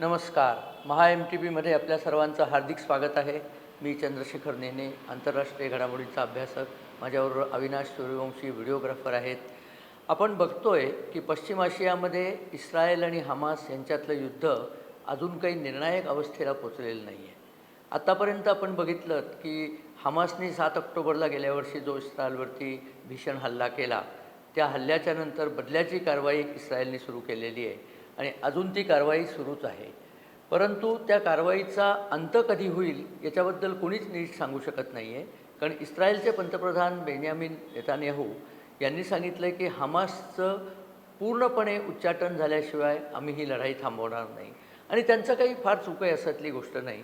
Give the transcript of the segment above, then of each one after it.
नमस्कार. महा M T बीमध्ये आपल्या सर्वांचं हार्दिक स्वागत आहे. मी चंद्रशेखर नेने आंतरराष्ट्रीय घडामोडींचा अभ्यासक. माझ्याबरोबर अविनाश सूर्यवंशी व्हिडिओग्राफर आहेत. आपण बघतो आहे की पश्चिम आशियामध्ये इस्रायल आणि हमास यांच्यातलं युद्ध अजून काही निर्णायक अवस्थेला पोचलेलं नाही आहे आत्तापर्यंत आपण बघितलं की हमासने सात ऑक्टोबरला गेल्या वर्षी जो इस्रायलवरती भीषण हल्ला केला त्या हल्ल्याच्या नंतर बदल्याची कारवाई इस्रायलने सुरू केलेली आहे. आणि अजून ती कारवाई सुरूच आहे. परंतु त्या कारवाईचा अंत कधी होईल याच्याबद्दल कोणीच नीट सांगू शकत नाही आहे कारण इस्रायलचे पंतप्रधान बेन्यामिन नेतान्याहू यांनी सांगितलं आहे की हमासचं पूर्णपणे उच्चाटन झाल्याशिवाय आम्ही ही लढाई थांबवणार नाही. आणि त्यांचं काही फार चूक आहे असतली गोष्ट नाही.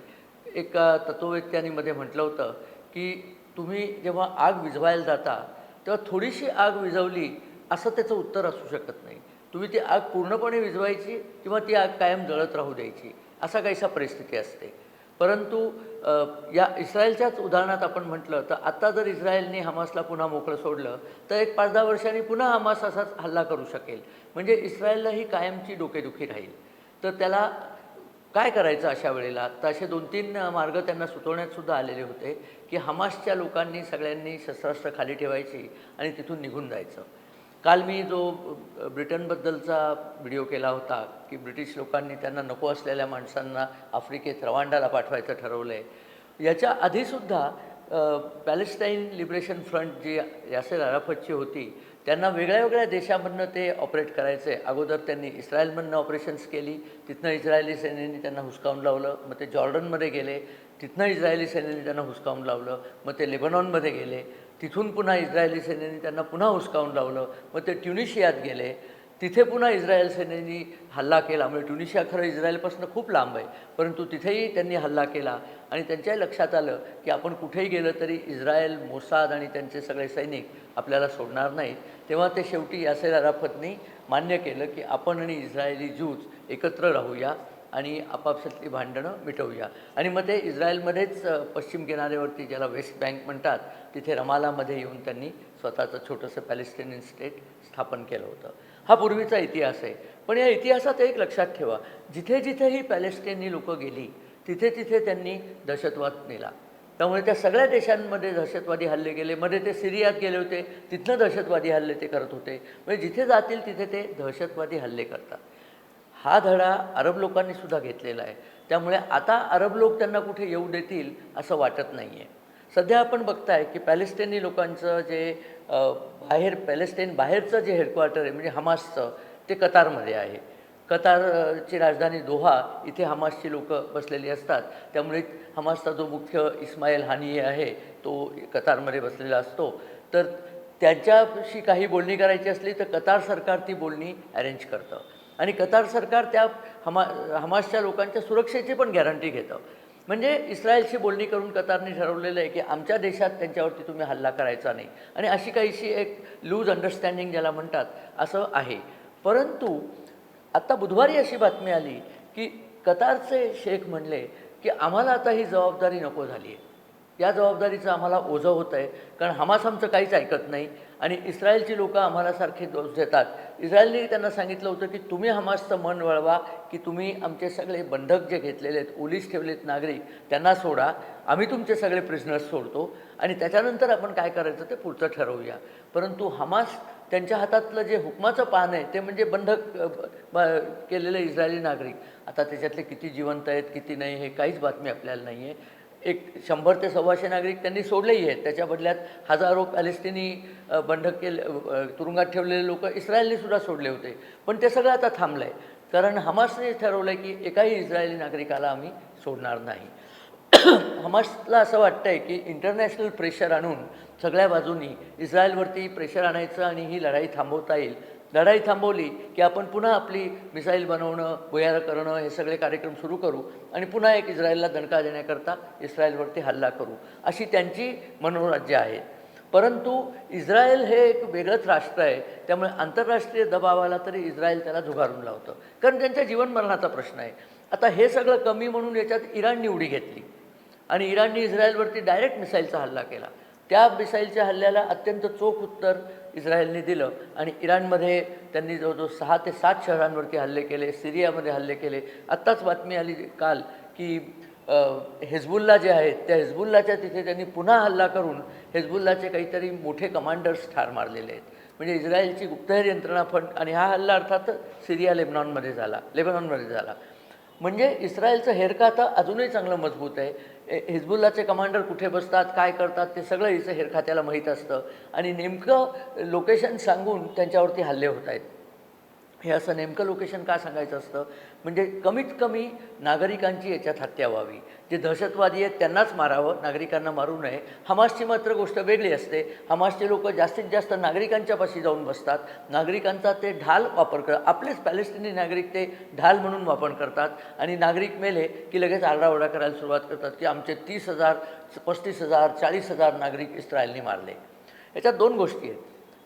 एका तत्ववेत्यांनीमध्ये म्हटलं होतं की तुम्ही जेव्हा आग विझवायला जाता तेव्हा थोडीशी आग विझवली असं त्याचं उत्तर असू शकत नाही. तुम्ही ती आग पूर्णपणे विझवायची किंवा ती आग कायम जळत राहू द्यायची असा काहीसा परिस्थिती असते. परंतु या इस्रायलच्याच उदाहरणात आपण म्हटलं तर आत्ता जर इस्रायलने हमासला पुन्हा मोकळं सोडलं तर एक पाच दहा वर्षांनी पुन्हा हमास असाच हल्ला करू शकेल. म्हणजे इस्रायलला ही कायमची डोकेदुखी राहील. तर त्याला काय करायचं अशा वेळेला? तर असे दोन तीन मार्ग त्यांना सुचवण्यात सुद्धा आलेले होते की हमासच्या लोकांनी सगळ्यांनी शस्त्रास्त्र खाली ठेवायची आणि तिथून निघून जायचं. काल मी जो ब्रिटनबद्दलचा व्हिडिओ केला होता की ब्रिटिश लोकांनी त्यांना नको असलेल्या माणसांना आफ्रिकेत रवांडाला पाठवायचं ठरवलं आहे याच्या आधीसुद्धा पॅलेस्टाईन लिबरेशन फ्रंट जी यासेर अराफतची होती त्यांना वेगळ्या वेगळ्या देशामधनं ते ऑपरेट करायचे. अगोदर त्यांनी इस्रायलमधनं ऑपरेशन्स केली तिथनं इस्रायली सेनेने त्यांना हुसकावून लावलं मग ते जॉर्डनमध्ये गेले तिथनं इस्रायली सेनेने त्यांना हुसकावून लावलं मग ते लेबनॉनमध्ये गेले. तिथून पुन्हा इस्रायली सेनेने त्यांना पुन्हा हुसकावून लावलं. मग ते ट्युनिशियात गेले. तिथे पुन्हा इस्रायल सेनेनी हल्ला केला. म्हणजे ट्युनिशिया खरं इस्रायलपासून खूप लांब आहे. परंतु तिथेही त्यांनी हल्ला केला. आणि त्यांच्याही लक्षात आलं की आपण कुठेही गेलं तरी इस्रायल मोसाद आणि त्यांचे सगळे सैनिक आपल्याला सोडणार नाहीत. तेव्हा ते शेवटी यासेर अराफतनी मान्य केलं की आपण आणि इस्रायली जूज एकत्र राहूया. आणि आपापसातली भांडणं मिटवूया. आणि मग ते इस्रायलमध्येच पश्चिम किनाऱ्यावरती ज्याला वेस्ट बँक म्हणतात तिथे रमालामध्ये येऊन त्यांनी स्वतःचं छोटंसं पॅलेस्टिनियन स्टेट स्थापन केलं होतं. हा पूर्वीचा इतिहास आहे. पण या इतिहासात एक लक्षात ठेवा जिथे जिथे ही पॅलेस्टिनी लोकं गेली तिथे तिथे त्यांनी दहशतवाद नेला. त्यामुळे त्या सगळ्या देशांमध्ये दहशतवादी हल्ले गेले मध्ये ते सिरियात गेले होते तिथनं दहशतवादी हल्ले ते करत होते. म्हणजे जिथे जातील तिथे ते दहशतवादी हल्ले करतात. हा धडा अरब लोकांनी सुद्धा घेतलेला आहे. त्यामुळे आता अरब लोक त्यांना कुठे येऊ देतील असं वाटत नाही आहे सध्या आपण बघताय की पॅलेस्टाईनी लोकांचं जे बाहेर पॅलेस्टाईन बाहेरचं जे हेडक्वार्टर आहे म्हणजे हमासचं ते कतारमध्ये आहे. कतारची राजधानी दोहा इथे हमासची लोक बसलेली असतात. त्यामुळे हमासचा जो मुख्य इस्माईल हानी आहे तो कतारमध्ये बसलेला असतो. तर त्यांच्याशी काही बोलणी करायची असली तर कतार सरकार ती बोलणी अरेंज करतं. आणि कतार सरकार त्या हमा हमासच्या लोकांच्या सुरक्षेची पण गॅरंटी घेतं. म्हणजे इस्रायलशी बोलणी करून कतारने ठरवलेलं आहे की आमच्या देशात त्यांच्यावरती तुम्ही हल्ला करायचा नाही. आणि अशी काहीशी एक लूज अंडरस्टँडिंग ज्याला म्हणतात असं आहे. परंतु आत्ता बुधवारी अशी बातमी आली की कतारचे शेख म्हणले की आम्हाला आता ही जबाबदारी नको झाली आहे या जबाबदारीचं आम्हाला ओझं होतं आहे. कारण हमास आमचं काहीच ऐकत नाही आणि इस्रायलची लोकं आम्हाला सारखे दोष देतात. इस्रायलने त्यांना सांगितलं होतं की तुम्ही हमासचं मन वळवा की तुम्ही आमचे सगळे बंधक जे घेतलेले आहेत ओलीस ठेवलेत नागरिक त्यांना सोडा. आम्ही तुमचे सगळे प्रिझनर्स सोडतो आणि त्याच्यानंतर आपण काय करायचं ते पुढचं ठरवूया. परंतु हमास त्यांच्या हातातलं जे हुकमाचं पान आहे ते म्हणजे बंधक केलेले इस्रायली नागरिक. आता त्याच्यातले किती जिवंत आहेत किती नाही हे काहीच बातमी आपल्याला नाही आहे एक शंभर ते सव्वाशे नागरिक त्यांनी सोडलेही आहेत. त्याच्या बदल्यात हजारो पॅलेस्टिनी अ, बंधक केले तुरुंगात ठेवलेले लोक इस्रायलने सुद्धा सोडले होते. पण ते सगळं आता थांबलं आहे कारण हमासने ठरवलं आहे की एकाही इस्रायली नागरिकाला आम्ही सोडणार नाही. हमासला असं वाटतं आहे की इंटरनॅशनल प्रेशर आणून सगळ्या बाजूनी इस्रायलवरती प्रेशर आणायचं आणि ही लढाई थांबवता येईल लढाई थांबवली की आपण पुन्हा आपली मिसाईल बनवणं भुयार करणं हे सगळे कार्यक्रम सुरू करू आणि पुन्हा एक इस्रायलला दणका देण्याकरता इस्रायलवरती हल्ला करू. अशी त्यांची मनोराज्य आहे. परंतु इस्रायल हे एक वेगळंच राष्ट्र आहे. त्यामुळे आंतरराष्ट्रीय दबावाला तरी इस्रायल त्याला झुगारून लावतं. कारण त्यांच्या जीवनमरणाचा प्रश्न आहे. आता हे सगळं कमी म्हणून याच्यात इराणनी उडी घेतली. आणि इराणने इस्रायलवरती डायरेक्ट मिसाईलचा हल्ला केला. त्या मिसाईलच्या हल्ल्याला अत्यंत चोख उत्तर इस्रायलने दिलं आणि इराणमध्ये त्यांनी जवळजवळ सहा ते सात शहरांवरती हल्ले केले सिरियामध्ये हल्ले केले. आत्ताच बातमी आली काल की हेजबुल्ला जे आहेत त्या हेजबुल्लाच्या तिथे त्यांनी पुन्हा हल्ला करून हेजबुल्लाचे काहीतरी मोठे कमांडर्स ठार मारलेले आहेत. म्हणजे इस्रायलची गुप्तहेर यंत्रणा पण आणि हा हल्ला अर्थात सिरिया लेबनॉनमध्ये झाला लेबनॉनमध्ये झाला. म्हणजे इस्रायलचं हेरखातं अजूनही चांगलं मजबूत आहे. हिजबुल्लाचे कमांडर कुठे बसतात काय करतात ते सगळं हिचं हेरखात्याला माहीत असतं. आणि नेमकं लोकेशन सांगून त्यांच्यावरती हल्ले होत आहेत. हे असं नेमकं लोकेशन का सांगायचं असतं? म्हणजे कमीत कमी नागरिकांची याच्यात हत्या व्हावी. जे दहशतवादी आहेत त्यांनाच मारावं नागरिकांना मारू नये. हमासची मात्र गोष्ट वेगळी असते. हमासचे लोक जास्तीत जास्त नागरिकांच्या पाशी जाऊन बसतात. नागरिकांचा ते ढाल वापर कर आपलेच पॅलेस्टिनी नागरिक ते ढाल म्हणून वापर करतात. आणि नागरिक मेले की लगेच आरडाओरडा करायला सुरुवात करतात की आमचे तीस हजार पस्तीस हजार चाळीस हजार नागरिक इस्रायलनी मारले. याच्यात दोन गोष्टी आहेत.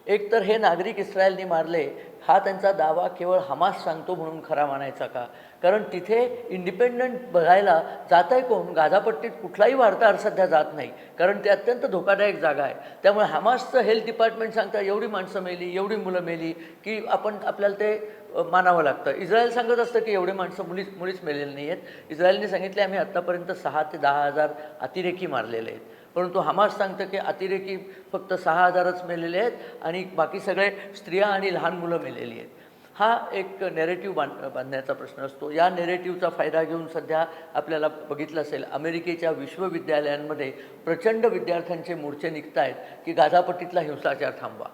एक तर हे नागरिक इस्रायलनी मारले हा त्यांचा दावा केवळ हमास सांगतो म्हणून खरा मानायचा का? कारण तिथे इंडिपेंडंट बघायला जात आहे कोण? गाझापट्टीत कुठलाही वार्ताहर सध्या जात नाही. कारण ते अत्यंत धोकादायक जागा आहे. त्यामुळे हमासचं हेल्थ डिपार्टमेंट सांगतं एवढी माणसं मेली एवढी मुलं मेली की आपण आपल्याला ते मानावं लागतं. इस्रायल सांगत असतं की एवढे माणसं मुलीच मुळीच मेलेली नाही आहेत इस्रायलने सांगितले आम्ही आत्तापर्यंत सहा ते दहा हजार अतिरेकी मारलेले आहेत. परंतु हमास सांगतं की अतिरेकी फक्त सहा हजारच मेलेले आहेत आणि बाकी सगळे स्त्रिया आणि लहान मुलं मेलेली आहेत. हा एक नेरेटिव्ह बांध बांधण्याचा प्रश्न असतो. या नेरेटिव्हचा फायदा घेऊन सध्या आपल्याला बघितलं असेल अमेरिकेच्या विश्वविद्यालयांमध्ये प्रचंड विद्यार्थ्यांचे मोर्चे निघत आहेत की गाझापट्टीतला हिंसाचार थांबवा.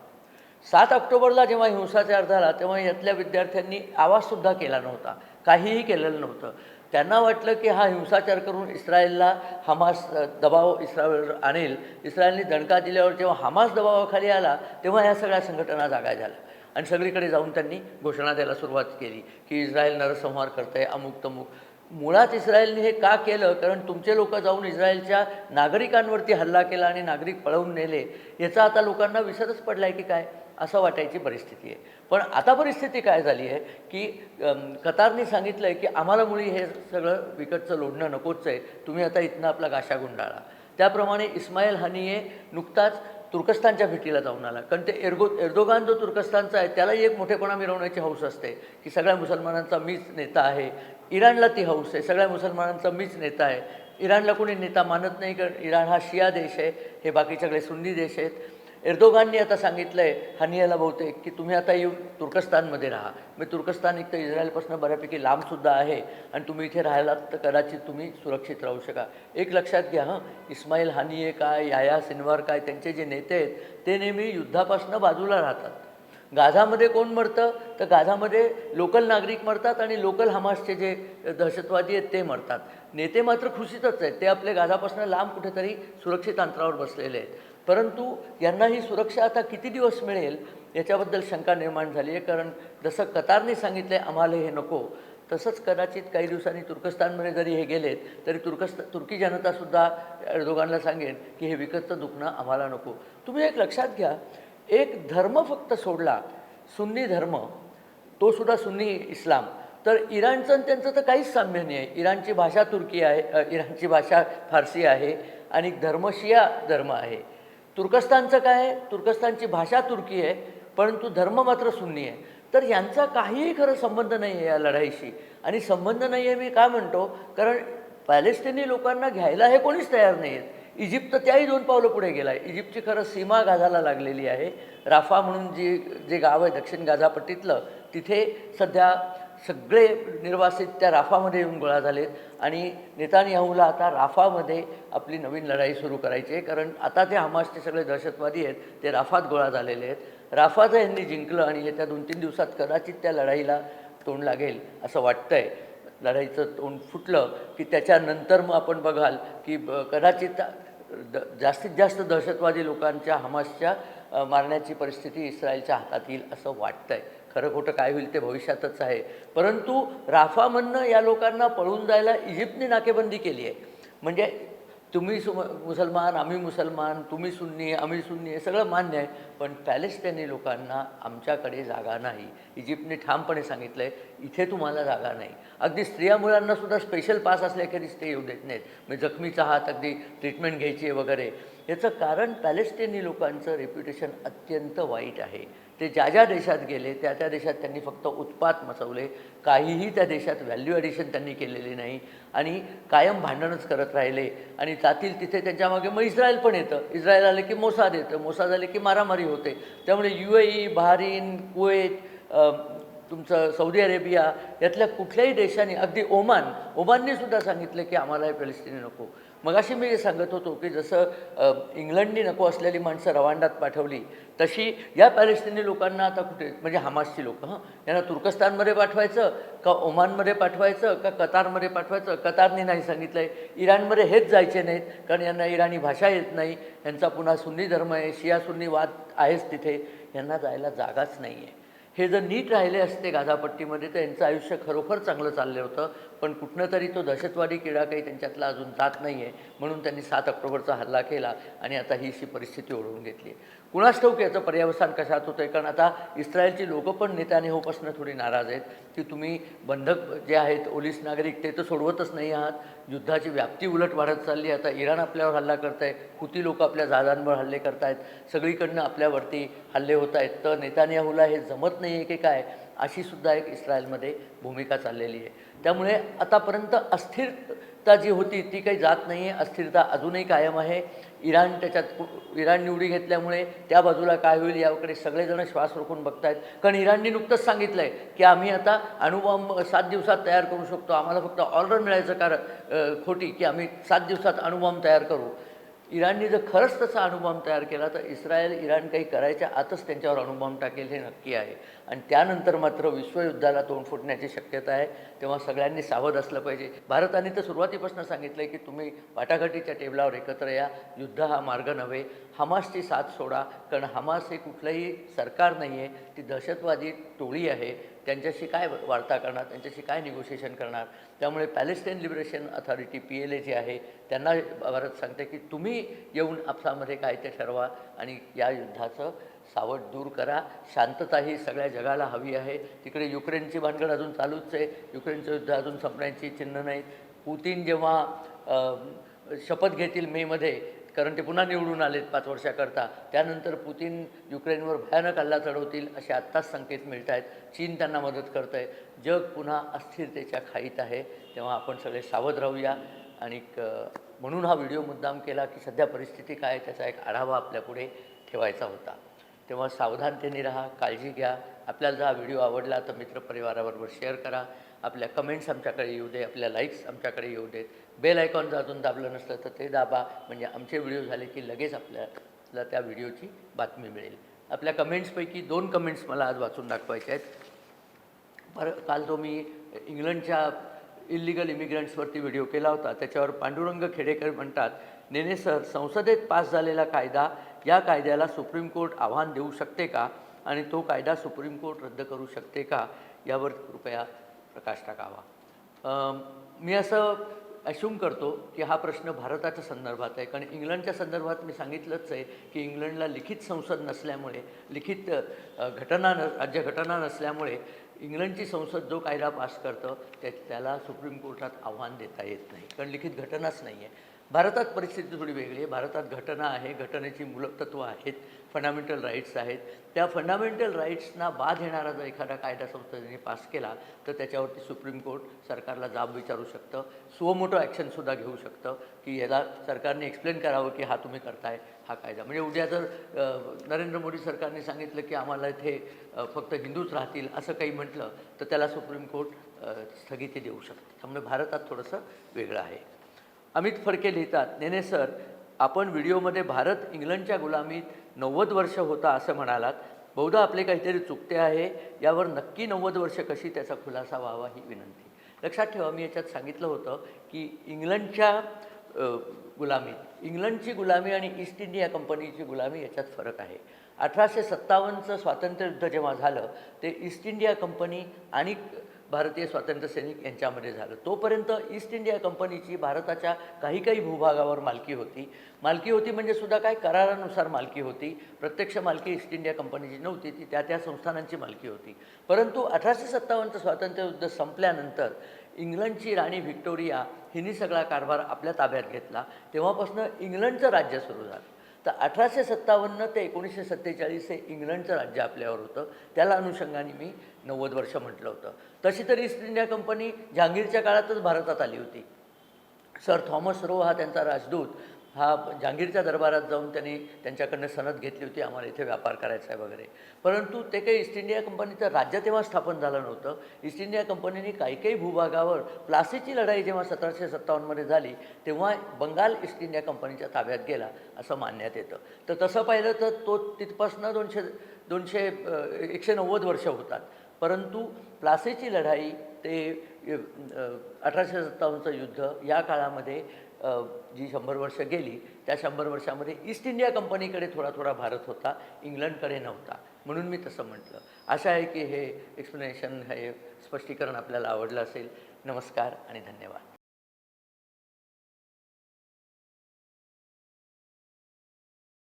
सात ऑक्टोबरला जेव्हा हिंसाचार झाला तेव्हा यातल्या विद्यार्थ्यांनी आवाजसुद्धा केला नव्हता. काहीही केलेलं नव्हतं. त्यांना वाटलं की हा हिंसाचार करून इस्रायलला हमास दबाव इस्रायलवर आणेल. इस्रायलने दणका दिल्यावर जेव्हा हमास दबावाखाली आला तेव्हा ह्या सगळ्या संघटना जागा झाल्या. आणि सगळीकडे जाऊन त्यांनी घोषणा द्यायला सुरुवात केली की इस्रायल नरसंहार करतंय अमुक तमुक. मुळात इस्रायलने हे का केलं? कारण तुमचे लोक जाऊन इस्रायलच्या नागरिकांवरती हल्ला केला आणि नागरिक पळवून नेले. याचा आता लोकांना विसरच पडला आहे की काय? असं वाटायची परिस्थिती आहे. पण आता परिस्थिती काय झाली आहे की कतारने सांगितलं आहे की आम्हाला मुळी हे सगळं विकटचं लोढणं नकोच आहे. तुम्ही आता इथनं आपला गाशा गुंडाळा. त्याप्रमाणे इस्माईल हनीये नुकताच तुर्कस्तानच्या भेटीला जाऊन आला. कारण ते एर्गो एर्दोगान जो तुर्कस्तानचा आहे त्यालाही एक मोठेपणा मिरवण्याची हौस असते की सगळ्या मुसलमानांचा मीच नेता आहे. इराणला ती हौस आहे. सगळ्या मुसलमानांचा मीच नेता आहे. इराणला कोणी नेता मानत नाही कारण इराण हा शिया देश आहे. हे बाकी सगळे सुन्नी देश आहेत. एर्दोगाननी आता सांगितलं आहे हानियाला बहुतेक की तुम्ही आता येऊन तुर्कस्तानमध्ये राहा. मी तुर्कस्तान एक तर इस्रायलपासून बऱ्यापैकी लांबसुद्धा आहे आणि तुम्ही इथे राहिलात तर कदाचित तुम्ही सुरक्षित राहू शका एक लक्षात घ्या हं. इस्माईल हानिये काय याया सिनवार काय त्यांचे जे नेते आहेत ते नेहमी युद्धापासून बाजूला राहतात. गाझामध्ये कोण मरतं? तर गाझामध्ये लोकल नागरिक मरतात आणि लोकल हमासचे जे दहशतवादी आहेत ते मरतात. नेते मात्र खुशीतच आहेत. ते आपले गाझापासून लांब कुठेतरी सुरक्षित अंतरावर बसलेले आहेत. परंतु यांना ही सुरक्षा आता किती दिवस मिळेल याच्याबद्दल शंका निर्माण झाली आहे. कारण जसं कतारने सांगितलं आहे आम्हाला हे नको तसंच कदाचित काही दिवसांनी तुर्कस्तानमध्ये जरी हे गेलेत तरी तुर्कस्ता तुर्की जनतासुद्धा दोघांना सांगेन की हे विकतचं दुखणं आम्हाला नको. तुम्ही एक लक्षात घ्या एक धर्म फक्त सोडला सुन्नी धर्म तो सुद्धा सुन्नी इस्लाम. तर इराणचं आणि त्यांचं तर काहीच साम्य नाही आहे इराणची भाषा तुर्की आहे इराणची भाषा फारसी आहे आणि धर्मशिया धर्म आहे. तुर्कस्तानचं काय आहे? तुर्कस्तानची भाषा तुर्की आहे परंतु धर्म मात्र सुन्नी आहे. तर यांचा काहीही खरं संबंध नाही आहे या लढाईशी. आणि संबंध नाही आहे मी काय म्हणतो? कारण पॅलेस्टिनी लोकांना घ्यायला हे कोणीच तयार नाही आहेत इजिप्त तर त्याही दोन पावलं पुढे गेला आहे इजिप्तची खरं सीमा गाझाला लागलेली आहे. राफा म्हणून जी जे गाव आहे दक्षिण गाझापट्टीतलं तिथे सध्या सगळे निर्वासित त्या राफामध्ये येऊन गोळा झालेत आणि नेतानियाहूला आता राफामध्ये आपली नवीन लढाई सुरू करायची आहे. कारण आता ते हमासचे सगळे दहशतवादी आहेत ते राफात गोळा झालेले आहेत. राफाचं यांनी जिंकलं आणि येत्या दोन तीन दिवसात कदाचित त्या लढाईला तोंड लागेल असं वाटतंय. लढाईचं तोंड फुटलं की त्याच्यानंतर मग आपण बघाल की ब- कदाचित द जास्तीत जास्त दहशतवादी लोकांच्या हमासच्या मारण्याची परिस्थिती इस्रायलच्या हातात येईल असं वाटतंय. खरं खोटं काय होईल ते भविष्यातच आहे. परंतु राफामधनं या लोकांना पळून जायला इजिप्तने नाकेबंदी केली आहे. म्हणजे तुम्ही सु मुसलमान आम्ही मुसलमान तुम्ही सुन्नी आम्ही सुन्नी हे सगळं मान्य आहे. पण पॅलेस्टाईनी लोकांना आमच्याकडे जागा नाही. इजिप्तने ठामपणे सांगितलं आहे इथे तुम्हाला जागा नाही. अगदी स्त्रिया मुलांना सुद्धा स्पेशल पास असल्याखेरीज ते येऊ देत नाहीत. म्हणजे जखमीचा हात अगदी ट्रीटमेंट घ्यायची आहे वगैरे. याचं कारण पॅलेस्टिनी लोकांचं रेप्युटेशन अत्यंत वाईट आहे. ते ज्या ज्या देशात गेले त्या त्या देशात त्यांनी फक्त उत्पात मचवले काहीही त्या देशात व्हॅल्यू ॲडिशन त्यांनी केलेली नाही. आणि कायम भांडणच करत राहिले. आणि जातील तिथे त्यांच्यामागे मग इस्रायल पण येतं. इस्रायल आले की मोसाद येतं. मोसाद आले की मारामारी होते. त्यामुळे U A E Bahrain Kuwait तुमचं सौदी अरेबिया यातल्या कुठल्याही देशाने अगदी ओमान ओमानने सुद्धा सांगितलं की आम्हाला हे पॅलेस्टिनी नको. मगाशी मी हे सांगत होतो की जसं इंग्लंडनी नको असलेली माणसं रवांडात पाठवली तशी या पॅलेस्टिनी लोकांना आता कुठे म्हणजे हमासची लोकं हां यांना तुर्कस्तानमध्ये पाठवायचं का ओमानमध्ये पाठवायचं का कतारमध्ये पाठवायचं? कतारने नाही सांगितलं आहे इराणमध्ये हेच जायचे नाहीत कारण यांना इराणी भाषा येत नाही. यांचा पुन्हा सुन्नी धर्म आहे शिया सुन्नी वाद आहेच तिथे. यांना जायला जागाच नाही आहे हे जर नीट राहिले असते गाझापट्टीमध्ये तर यांचं आयुष्य खरोखर चांगलं चाललं होतं. पण कुठनं तरी तो दहशतवादी किडा काही त्यांच्यातला अजून जात नाही आहे म्हणून त्यांनी सात ऑक्टोबरचा हल्ला केला आणि आता ही अशी परिस्थिती ओढवून घेतली. आहे कुणास ठाऊक याचं पर्यावसान कशात होतं आहे कारण आता इस्रायलची लोकं पण नेत्यानेहोपासून थोडी नाराज आहेत की तुम्ही बंधक जे आहेत ओलीस नागरिक ते तर सोडवतच नाही आहात. युद्धाची व्याप्ती उलट वाढत चालली आहे. आता इराण आपल्यावर हल्ला करत आहे हुती लोक आपल्या जहाजांवर हल्ले करत आहेत सगळीकडनं आपल्यावरती हल्ले होत आहेत तर नेतान्याहूला हे जमत नाही आहे की काय? अशी सुद्धा एक इस्रायलमध्ये भूमिका चाललेली आहे. त्यामुळे आतापर्यंत अस्थिरता जी होती ती काही जात नाही आहे अस्थिरता अजूनही कायम आहे. इराण त्याच्यात इराण निवडी घेतल्यामुळे त्या बाजूला काय होईल याकडे सगळेजण श्वास रोखून बघतायत. कारण इराणनी नुकतंच सांगितलं आहे की आम्ही आता अणुबॉम्ब सात दिवसात तयार करू शकतो. आम्हाला फक्त ऑर्डर मिळायचं कारण खोटी की आम्ही सात दिवसात अणुबॉम्ब तयार करू. इराणने जर खरंच तसा अणुबॉम्ब तयार केला तर इस्रायल इराण काही करायच्या आतच त्यांच्यावर अणुबॉम्ब टाकेल हे नक्की आहे. आणि त्यानंतर मात्र विश्वयुद्धाला तोंड फुटण्याची शक्यता आहे. तेव्हा सगळ्यांनी सावध असलं पाहिजे. भारताने तर सुरुवातीपासून सांगितलं आहे की तुम्ही वाटाघाटीच्या टेबलावर एकत्र या. युद्ध हा मार्ग नव्हे. हमासची साथ सोडा. कारण हमास हे कुठलंही सरकार नाही आहे ती दहशतवादी टोळी आहे. त्यांच्याशी काय वार्ता करणार? त्यांच्याशी काय निगोशिएशन करणार? त्यामुळे Palestine liberation authority P L A जी आहे त्यांना भारत सांगते की तुम्ही येऊन आपसामध्ये काय ते ठरवा आणि या युद्धाचं सावट दूर करा. शांतता ही सगळ्या जगाला हवी आहे. तिकडे युक्रेनची भानगड अजून चालूच आहे. युक्रेनचं युद्ध अजून संपण्याची चिन्ह नाहीत. पुतीन जेव्हा शपथ घेतील मेमध्ये कारण ते पुन्हा निवडून आलेत पाच वर्षाकरता त्यानंतर पुतीन युक्रेनवर भयानक हल्ला चढवतील असे आत्ताच संकेत मिळत आहेत चीन त्यांना मदत करत आहे जग पुन्हा अस्थिरतेच्या खाईत आहे. तेव्हा आपण सगळे सावध राहूया. आणि म्हणून हा व्हिडिओ मुद्दाम केला की सध्या परिस्थिती काय आहे त्याचा एक आढावा आपल्यापुढे ठेवायचा होता. तेव्हा सावधानतेने राहा काळजी घ्या. आपल्याला जर हा व्हिडिओ आवडला तर मित्रपरिवाराबरोबर शेअर करा. आपल्या कमेंट्स आमच्याकडे येऊ दे आपल्या लाईक्स आमच्याकडे येऊ देत. बेल आयकॉन जर अजून दाबलं नसलं तर ते दाबा. म्हणजे आमचे व्हिडिओ झाले की लगेच आपल्याला त्या व्हिडिओची बातमी मिळेल. आपल्या कमेंट्सपैकी दोन कमेंट्स मला आज वाचून दाखवायचे आहेत. पर काल जो मी इंग्लंडच्या इलिगल इमिग्रंट्सवरती व्हिडिओ केला होता. त्याच्यावर पांडुरंग खेडेकर म्हणतात नेने सर संसदेत पास झालेला कायदा या कायद्याला सुप्रीम कोर्ट आव्हान देऊ शकते का? आणि तो कायदा सुप्रीम कोर्ट रद्द करू शकते का? यावर कृपया प्रकाश टाकावा. मी असं अश्यूम करतो की हा प्रश्न भारताच्या संदर्भात आहे. कारण इंग्लंडच्या संदर्भात मी सांगितलंच आहे की इंग्लंडला लिखित संसद नसल्यामुळे लिखित घटना न राज्यघटना नसल्यामुळे इंग्लंडची संसद जो कायदा पास करतं त्या त्याला सुप्रीम कोर्टात आव्हान देता येत नाही. कारण लिखित घटनाच नाही आहे भारतात परिस्थिती थोडी वेगळी आहे. भारतात घटना आहे घटनेची मूलतत्व आहेत फंडामेंटल राईट्स आहेत. त्या फंडामेंटल राईट्सना बाध येणारा जर एखादा कायदा संसदेने पास केला तर त्याच्यावरती सुप्रीम कोर्ट सरकारला जाब विचारू शकतं. सुवमोटो ॲक्शनसुद्धा घेऊ शकतं. की याला सरकारने एक्सप्लेन करावं की हा तुम्ही करताय हा कायदा. म्हणजे उद्या जर नरेंद्र मोदी सरकारने सांगितलं की आम्हाला इथे फक्त हिंदूच राहतील असं काही म्हटलं तर त्याला सुप्रीम कोर्ट स्थगिती देऊ शकतं. त्यामुळे भारतात थोडंसं वेगळं आहे. अमित फडके लिहितात नेने सर आपण व्हिडिओमध्ये भारत इंग्लंडच्या गुलामीत नव्वद वर्ष होता असं म्हणालात. बहुधा आपले काहीतरी चुकते आहे यावर नक्की नव्वद वर्ष कशी त्याचा खुलासा व्हावा ही विनंती. लक्षात ठेवा मी याच्यात सांगितलं होतं की इंग्लंडच्या गुलामीत इंग्लंडची गुलामी आणि ईस्ट इंडिया कंपनीची गुलामी याच्यात फरक आहे. अठराशे सत्तावन्नचं स्वातंत्र्ययुद्ध जेव्हा झालं ते ईस्ट इंडिया कंपनी आणि भारतीय स्वातंत्र्य सैनिक यांच्यामध्ये झालं. तोपर्यंत ईस्ट इंडिया कंपनीची भारताच्या काही काही भूभागावर मालकी होती. मालकी होती म्हणजे सुद्धा काय? करारानुसार मालकी होती. प्रत्यक्ष मालकी ईस्ट इंडिया कंपनीची नव्हती. ती त्या त्या संस्थानांची मालकी होती. परंतु अठराशे सत्तावन्नचं स्वातंत्र्ययुद्ध संपल्यानंतर इंग्लंडची राणी व्हिक्टोरिया हिने सगळा कारभार आपल्या ताब्यात घेतला. तेव्हापासून इंग्लंडचं राज्य सुरू झालं. तर अठराशे सत्तावन्न ते एकोणीसशे सत्तेचाळीस हे इंग्लंडचं राज्य आपल्यावर होतं. त्याला अनुषंगाने मी नव्वद वर्ष म्हटलं होतं. तशी तर ईस्ट इंडिया कंपनी जहांगीरच्या काळातच भारतात आली होती. सर थॉमस रो हा त्यांचा राजदूत. हा जहांगीरच्या दरबारात जाऊन त्यांनी त्यांच्याकडनं सनद घेतली होती आम्हाला इथे व्यापार करायचा आहे वगैरे. परंतु ते काही ईस्ट इंडिया कंपनीचं राज्य तेव्हा स्थापन झालं नव्हतं. ईस्ट इंडिया कंपनीने काही काही भूभागावर प्लासीची लढाई जेव्हा सतराशे सत्तावन्नमध्ये झाली तेव्हा बंगाल ईस्ट इंडिया कंपनीच्या ताब्यात गेला असं मानण्यात येतं. तर तसं पाहिलं तर तो तिथपासनं दोनशे दोनशे एकशे नव्वद वर्ष होतात. परंतु प्लासीची लढाई ते अठराशे सत्तावन्नचं युद्ध या काळामध्ये जी शंभर वर्ष गेली त्या शंभर वर्षामध्ये ईस्ट इंडिया कंपनीकडे थोडा थोडा भारत होता इंग्लंडकडे नव्हता. म्हणून मी तसं म्हटलं. आशा आहे की हे एक्सप्लेनेशन हे स्पष्टीकरण आपल्याला आवडलं असेल. नमस्कार आणि धन्यवाद.